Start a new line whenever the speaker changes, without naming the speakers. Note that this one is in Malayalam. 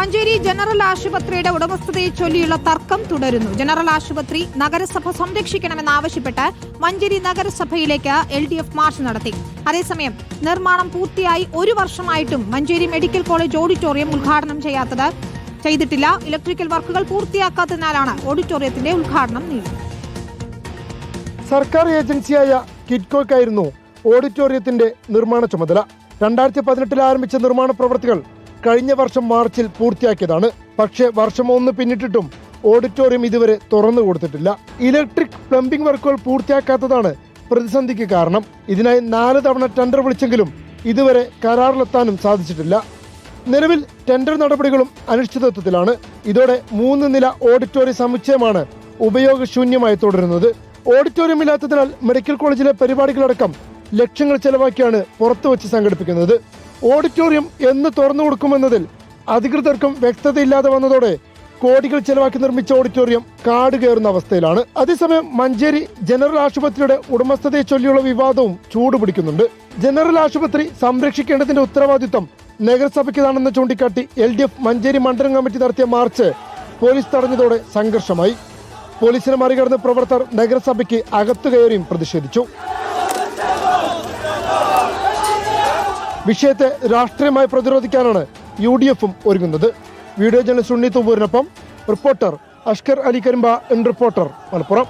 മഞ്ചേരി ജനറൽ ആശുപത്രിയുടെ ഉടമസ്ഥതയെ ചൊല്ലിയുള്ള തർക്കം തുടരുന്നു. ജനറൽ ആശുപത്രി നഗരസഭ സംരക്ഷിക്കണമെന്നാവശ്യപ്പെട്ട് മഞ്ചേരി നഗരസഭയിലേക്ക് എൽ ഡി എഫ് മാർച്ച് നടത്തി. അതേസമയം നിർമ്മാണം പൂർത്തിയായി ഒരു വർഷമായിട്ടും മഞ്ചേരി മെഡിക്കൽ കോളേജ് ഓഡിറ്റോറിയം ഉദ്ഘാടനം ചെയ്യാത്തത് ചെയ്തിട്ടില്ല. ഇലക്ട്രിക്കൽ വർക്കുകൾ പൂർത്തിയാക്കാത്തതിനാലാണ് ഓഡിറ്റോറിയത്തിന്റെ ഉദ്ഘാടനം നീളുന്നത്
സർക്കാർ ഏജൻസിയായ കിറ്റ്കോയ്ക്കായിരുന്നു ഓഡിറ്റോറിയത്തിന്റെ നിർമ്മാണ ചുമതല. രണ്ടായിരത്തി പതിനെട്ടിൽ ആരംഭിച്ച നിർമ്മാണ പ്രവൃത്തികൾ കഴിഞ്ഞ വർഷം മാർച്ചിൽ പൂർത്തിയാക്കിയതാണ്. പക്ഷേ വർഷം ഒന്ന് പിന്നിട്ടിട്ടും ഓഡിറ്റോറിയം ഇതുവരെ തുറന്നു കൊടുത്തിട്ടില്ല. ഇലക്ട്രിക് പ്ലംബിംഗ് വർക്കുകൾ പൂർത്തിയാക്കാത്തതാണ് പ്രതിസന്ധിക്ക് കാരണം. ഇതിനായി നാല് തവണ ടെൻഡർ വിളിച്ചെങ്കിലും ഇതുവരെ കരാറിലെത്താനും സാധിച്ചിട്ടില്ല. നിലവിൽ ടെൻഡർ നടപടികളും അനിശ്ചിതത്വത്തിലാണ്. ഇതോടെ മൂന്ന് നില ഓഡിറ്റോറിയം സമുച്ചയമാണ് ഉപയോഗശൂന്യമായി തുടരുന്നത്. ഓഡിറ്റോറിയം ഇല്ലാത്തതിനാൽ മെഡിക്കൽ കോളേജിലെ പരിപാടികളടക്കം ലക്ഷങ്ങൾ ചെലവാക്കിയാണ് പുറത്തുവച്ച് സംഘടിപ്പിക്കുന്നത്. ഓഡിറ്റോറിയം എന്ന് തുറന്നു കൊടുക്കുമെന്നതിൽ അധികൃതർക്കും വ്യക്തതയില്ലാതെ വന്നതോടെ കോടികൾ ചെലവാക്കി നിർമ്മിച്ച ഓഡിറ്റോറിയം കാട് കയറുന്ന അവസ്ഥയിലാണ്. അതേസമയം മഞ്ചേരി ജനറൽ ആശുപത്രിയുടെ ഉടമസ്ഥതയെ ചൊല്ലിയുള്ള വിവാദവും ചൂടുപിടിക്കുന്നുണ്ട്. ജനറൽ ആശുപത്രി സംരക്ഷിക്കേണ്ടതിന്റെ ഉത്തരവാദിത്വം നഗരസഭയ്ക്കതാണെന്ന് ചൂണ്ടിക്കാട്ടി എൽ ഡി എഫ് മഞ്ചേരി മണ്ഡലം കമ്മിറ്റി നടത്തിയ മാർച്ച് പോലീസ് തടഞ്ഞതോടെ സംഘർഷമായി. പോലീസിനെ മറികടന്ന് പ്രവർത്തകർ നഗരസഭയ്ക്ക് അകത്തു കയറിയും പ്രതിഷേധിച്ചു. വിഷയത്തെ രാഷ്ട്രീയമായി പ്രതിരോധിക്കാനാണ് യു ഡി എഫും ഒരുങ്ങുന്നത്. വീഡിയോ ജേർണലിസ്റ്റ് ഉണ്ണി തുമ്പൂരിനൊപ്പം റിപ്പോർട്ടർ അഷ്കർ അലി കരിമ്പ എൻ റിപ്പോർട്ടർ മലപ്പുറം.